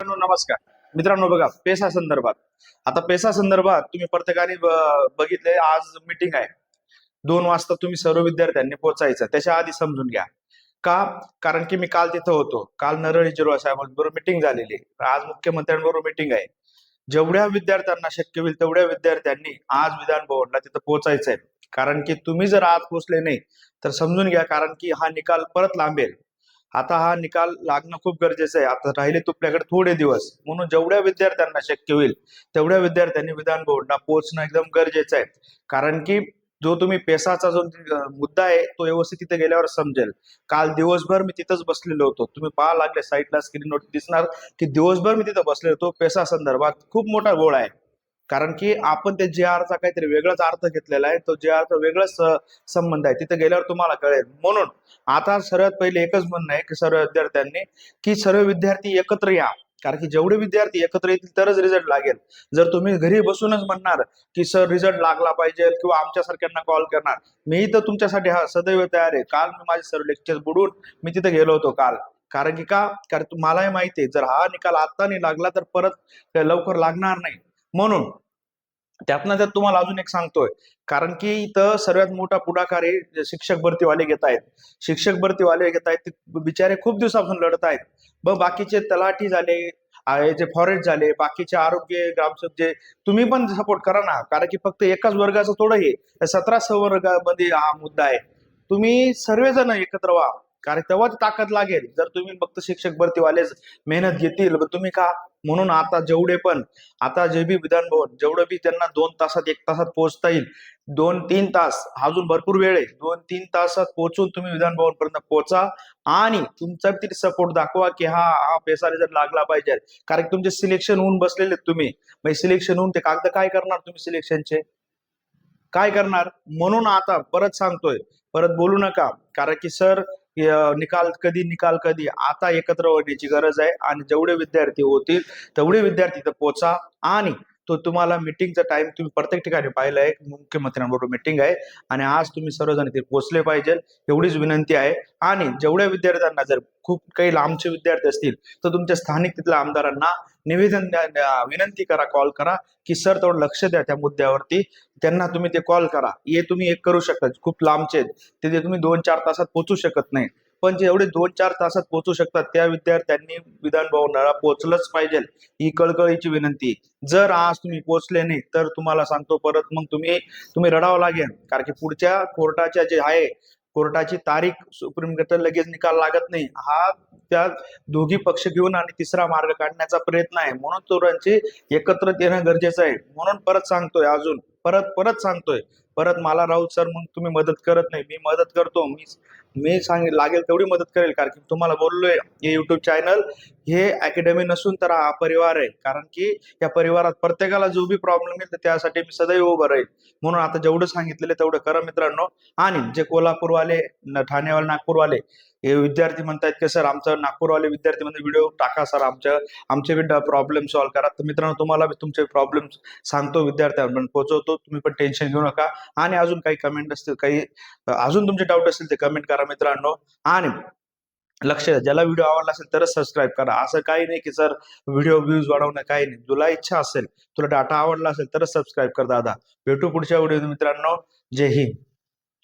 नमस्कार. मित्रांनो बघा पेसा संदर्भात. आता पेसा संदर्भात तुम्ही प्रत्येकाने बघितले आज मीटिंग आहे. दोन वाजता तुम्ही सर्व विद्यार्थ्यांनी पोहोचायचं. त्याच्या आधी समजून घ्या. का? कारण की मी काल तिथं होतो. काल नरळी जिरवा साहेबांबरोबर मीटिंग झालेली. आज मुख्यमंत्र्यांबरोबर मीटिंग आहे. जेवढ्या विद्यार्थ्यांना शक्य होईल तेवढ्या विद्यार्थ्यांनी आज विधान भवनला तिथं पोहोचायचं आहे कारण की तुम्ही जर आज पोहोचले नाही तर समजून घ्या. कारण की हा निकाल परत लांबेल. आता हा निकाल लागणं खूप गरजेचं आहे. आता राहिले तुपल्याकडे थोडे दिवस. म्हणून जेवढ्या विद्यार्थ्यांना शक्य होईल तेवढ्या विद्यार्थ्यांनी विधान भवनला पोहोचणं एकदम गरजेचं आहे. कारण की जो तुम्ही पेसाचा जो मुद्दा आहे तो व्यवस्थित तिथे गेल्यावर समजेल. काल दिवसभर मी तिथंच बसलेलो होतो. तुम्ही पाहा लागले साईडला स्क्रीनवर दिसणार की दिवसभर मी तिथं बसलेलो होतो. पेसा संदर्भात खूप मोठा गोळ आहे. कारण की आपण त्या जे आरचा काहीतरी वेगळाच अर्थ घेतलेला आहे. तो जे आरचा वेगळाच संबंध आहे. तिथे गेल्यावर तुम्हाला कळेल. म्हणून आता सर्वात पहिले एकच म्हणणं आहे की सर्व विद्यार्थ्यांनी की सर्व विद्यार्थी एकत्र या. कारण की जेवढे विद्यार्थी एकत्र येतील तरच रिझल्ट लागेल. जर तुम्ही घरी बसूनच म्हणणार की सर रिझल्ट लागला पाहिजे किंवा आमच्यासारख्यांना कॉल करणार मी तर तुमच्यासाठी हा सदैव तयार आहे. काल मी माझे सर्व लेक्चर बुडून मी तिथे गेलो होतो काल. कारण की का? कारण तुम्हालाही माहिती आहे जर हा निकाल आता नाही लागला तर परत लवकर लागणार नाही. म्हणून. त्यातनं त्यात तुम्हाला अजून एक सांगतोय कारण की इथं सर्वात मोठा पुढाकार हे शिक्षक भरतीवाले घेत आहेत. शिक्षक भरतीवाले घेत आहेत ते बिचारे खूप दिवसापासून लढत आहेत. मग बाकीचे तलाठी झाले जे फॉरेस्ट झाले बाकीचे आरोग्य ग्रामसेवक जे तुम्ही पण सपोर्ट करा ना. कारण की फक्त एकाच वर्गाचं थोडं हे सतरा संवर्गामध्ये हा मुद्दा आहे. तुम्ही सर्वजण एकत्र व्हा. कारण तेव्हा ताकद लागेल. जर तुम्ही फक्त शिक्षक भरतीवालेच मेहनत घेतील तुम्ही का म्हणून आता जेवढे पण आता जे बी विधान भवन जेवढं बी त्यांना दोन तासात एक तासात पोहोचता येईल दोन तीन तास अजून भरपूर वेळ आहे. दोन तीन तासात पोहोचून तुम्ही विधान भवन पर्यंत पोहोचा आणि तुमचा तरी सपोर्ट दाखवा की हा हा पैसा रिझल्ट लागला पाहिजे. कारण तुमचे सिलेक्शन होऊन बसलेले आहेत तुम्ही. मग सिलेक्शन होऊन ते कागद काय करणार तुम्ही सिलेक्शनचे काय करणार? म्हणून आता परत सांगतोय. परत बोलू नका. कारण की सर निकाल कधी निकाल कधी आता एकत्र होण्याची गरज आहे. आणि जेवढे विद्यार्थी होतील तेवढे विद्यार्थी तर पोचा आणि तो तुम्हाला मिटिंगचा टाइम तुम्ही प्रत्येक ठिकाणी पाहिलं आहे मुख्यमंत्र्यांबरोबर मिटिंग आहे. आणि आज तुम्ही सर्वजण इथे पोहोचले पाहिजे. एवढीच विनंती आहे. आणि जेवढ्या विद्यार्थ्यांना जर खूप काही लांबचे विद्यार्थी असतील तर तुमच्या स्थानिक तिथल्या आमदारांना निवेदन द्या विनंती करा कॉल करा की सर थोडं लक्ष द्या त्या मुद्द्यावरती. त्यांना तुम्ही ते कॉल करा. हे तुम्ही एक करू शकता. खूप लांबचे आहेत. तिथे तुम्ही दोन चार तासात पोचू शकत नाही. पण जे एवढे दोन चार तासात पोहोचू शकतात त्या विद्यार्थ्यांनी विधान भवनाला पोहोचलंच पाहिजे. ही कळकळीची विनंती. जर आज तुम्ही पोहोचले नाही तर तुम्हाला सांगतो परत मग तुम्ही तुम्ही रडावं लागेल. कारण की पुढच्या कोर्टाच्या जे आहे कोर्टाची तारीख सुप्रीम कोर्टात लगेच निकाल लागत नाही. हा त्या दोघी पक्ष घेऊन आणि तिसरा मार्ग काढण्याचा प्रयत्न आहे. म्हणून तरुणांचे एकत्र येणं गरजेचं आहे. म्हणून परत सांगतोय अजून. परत परत सांगतोय. परत मला राऊत सर म्हणून तुम्ही मदत करत नाही. मी मदत करतो. मी मी सांगेल लागेल तेवढी मदत करेल कारण की तुम्हाला बोललोय हे युट्यूब चॅनल हे अकॅडमी नसून तर हा परिवार आहे. कारण की या परिवारात प्रत्येकाला जो बी प्रॉब्लेम येईल तर त्यासाठी मी सदैव उभं राहील. म्हणून आता जेवढं सांगितलेलं तेवढं करा मित्रांनो. आणि जे कोल्हापूरवाले ठाणेवाले नागपूरवाले हे विद्यार्थी म्हणतात की सर आमचं नागपूरवाले विद्यार्थी म्हणजे व्हिडिओ टाका सर आमच्या आमचे बी प्रॉब्लेम सॉल्व्ह करा. तर मित्रांनो तुम्हाला तुमचे प्रॉब्लेम सांगतो विद्यार्थ्यांपर्यंत पोहोचवतो तुम्ही पण टेन्शन घेऊ नका. आणि अजून काही कमेंट असतील काही अजून तुमचे डाऊट असतील ते कमेंट करा मित्रांनो. आणि लक्ष द्या ज्याला व्हिडिओ आवडला असेल तरच सबस्क्राईब करा. असं काही नाही की सर व्हिडिओ व्ह्यूज वाढवणं काही नाही. तुला इच्छा असेल तुला डाटा आवडला असेल तरच सबस्क्राईब कर दादा. भेटू पुढच्या व्हिडिओ मित्रांनो. जय हिंद.